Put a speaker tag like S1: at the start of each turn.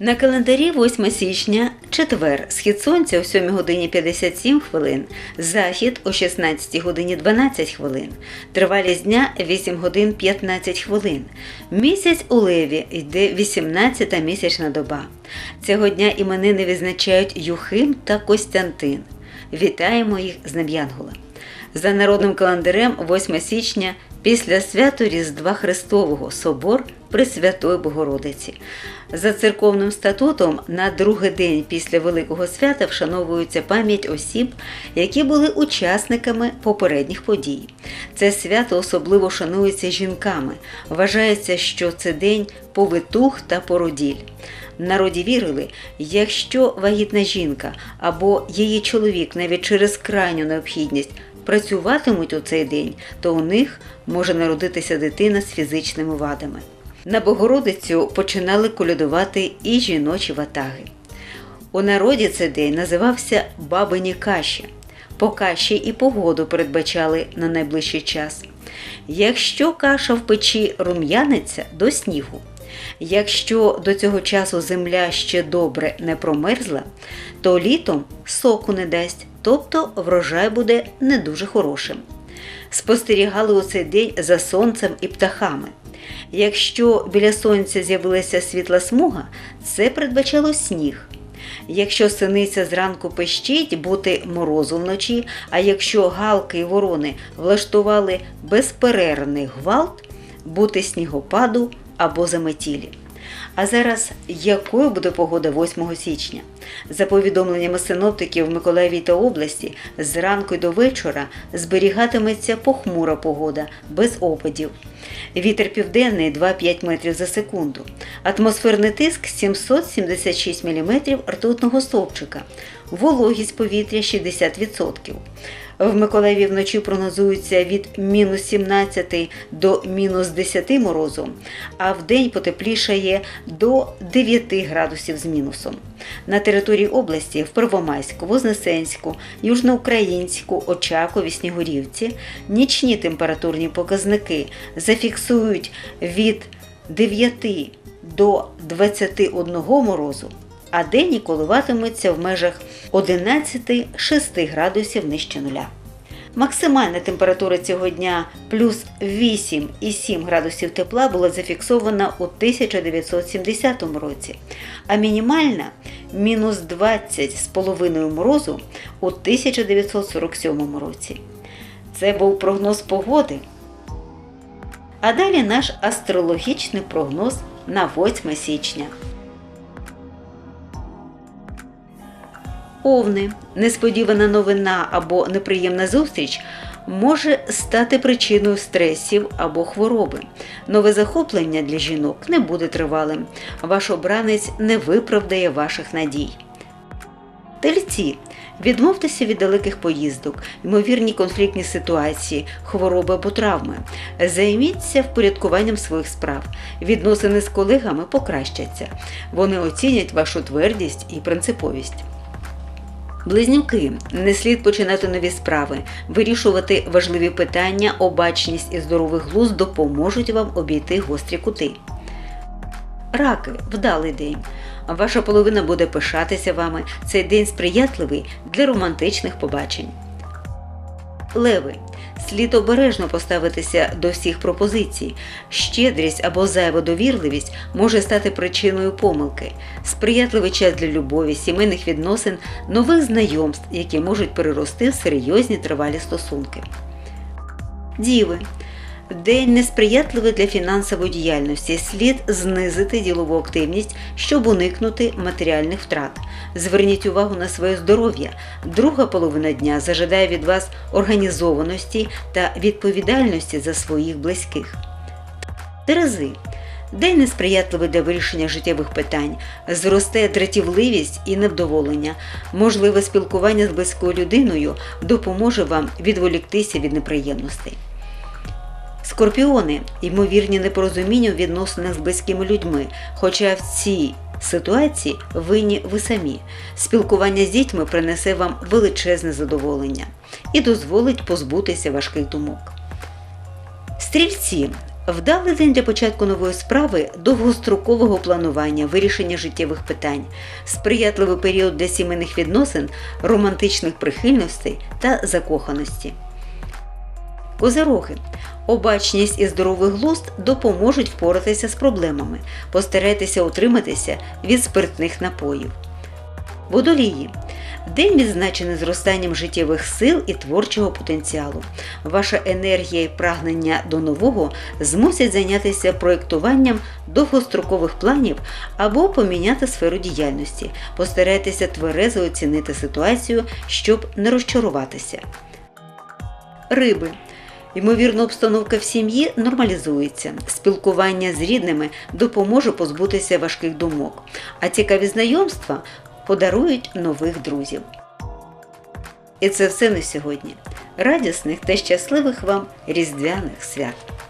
S1: На календарі 8 січня, четвер, схід сонця о 7 годині 57 хвилин, захід о 16 годині 12 хвилин, тривалість дня 8 годин 15 хвилин. Місяць у леві йде 18-та місячна доба. Цього дня іменини відзначають Юхим та Костянтин. Вітаємо їх з Днем За народним календарем 8 січня після свято Різдва Христового собор Пресвятої Богородиці. За церковним статутом на другий день після Великого свята вшановується пам'ять осіб, які були учасниками попередніх подій. Це свято особливо шанується жінками. Вважається, що це день повитух та породіль. Народі вірили, якщо вагітна жінка або її чоловік навіть через крайню необхідність працюватимуть у цей день, то у них може народитися дитина з фізичними вадами. На Богородицю починали колядувати і жіночі ватаги. У народі цей день називався Бабині каші. По каші і погоду передбачали на найближчий час. Якщо каша в печі рум'яниться до снігу, якщо до цього часу земля ще добре не промерзла, то літом соку не дасть, тобто врожай буде не дуже хорошим. Спостерігали у цей день за сонцем і птахами. Якщо біля сонця з'явилася світла смуга, це передбачало сніг. Якщо синиця зранку пищить, бути морозу вночі, а якщо галки і ворони влаштували безперервний гвалт, бути снігопаду або заметілі. А зараз якою буде погода 8 січня? За повідомленнями синоптиків в Миколаєві та області, зранку й до вечора зберігатиметься похмура погода без опадів. Вітер південний 2-5 метрів за секунду. Атмосферний тиск 776 мм ртутного стовпчика. Вологість повітря 60%. В Миколаєві вночі прогнозується від мінус 17 до мінус 10 морозу, а в день потеплішає до 9 градусів з мінусом. На території області в Первомайську, Вознесенську, Южноукраїнську, Очакові, Снігурівці нічні температурні показники зафіксують від 9 до 21 морозу, а денні коливатимуться в межах 11-6 градусів нижче нуля. Максимальна температура цього дня плюс 8,7 градусів тепла була зафіксована у 1970 році, а мінімальна мінус 20,5 морозу у 1947 році. Це був прогноз погоди. А далі наш астрологічний прогноз на 8 січня. Овни, несподівана новина або неприємна зустріч може стати причиною стресів або хвороби. Нове захоплення для жінок не буде тривалим. Ваш обранець не виправдає ваших надій. Тельці. Відмовтеся від далеких поїздок, ймовірні конфліктні ситуації, хвороби або травми. Займіться впорядкуванням своїх справ. Відносини з колегами покращаться. Вони оцінять вашу твердість і принциповість. Близнюки не слід починати нові справи, вирішувати важливі питання, обачність і здоровий глузд допоможуть вам обійти гострі кути. Раки вдалий день. Ваша половина буде пишатися вами. Цей день сприятливий для романтичних побачень. Леви. Слід обережно поставитися до всіх пропозицій. Щедрість або зайва довірливість може стати причиною помилки, сприятливий час для любові, сімейних відносин, нових знайомств, які можуть перерости в серйозні тривалі стосунки. Діви. День несприятливий для фінансової діяльності. Слід знизити ділову активність, щоб уникнути матеріальних втрат. Зверніть увагу на своє здоров'я. Друга половина дня зажадає від вас організованості та відповідальності за своїх близьких. Терези. День несприятливий для вирішення життєвих питань, зросте дратівливість і невдоволення. Можливе спілкування з близькою людиною допоможе вам відволіктися від неприємностей. Скорпіони ймовірні непорозуміння у відносинах з близькими людьми, хоча в цій ситуації винні ви самі. Спілкування з дітьми принесе вам величезне задоволення і дозволить позбутися важких думок. Стрільці Вдалий день для початку нової справи, довгострокового планування, вирішення життєвих питань, сприятливий період для сімейних відносин, романтичних прихильностей та закоханості. Козироги. Обачність і здоровий глузд допоможуть впоратися з проблемами. Постарайтеся утриматися від спиртних напоїв. Водолії. День відзначений зростанням життєвих сил і творчого потенціалу. Ваша енергія і прагнення до нового змусять зайнятися проєктуванням довгострокових планів або поміняти сферу діяльності. Постарайтеся тверезо оцінити ситуацію, щоб не розчаруватися. Риби. Ймовірно, обстановка в сім'ї нормалізується. Спілкування з рідними допоможе позбутися важких думок, а цікаві знайомства подарують нових друзів. І це все на сьогодні. Радісних та щасливих вам різдвяних свят!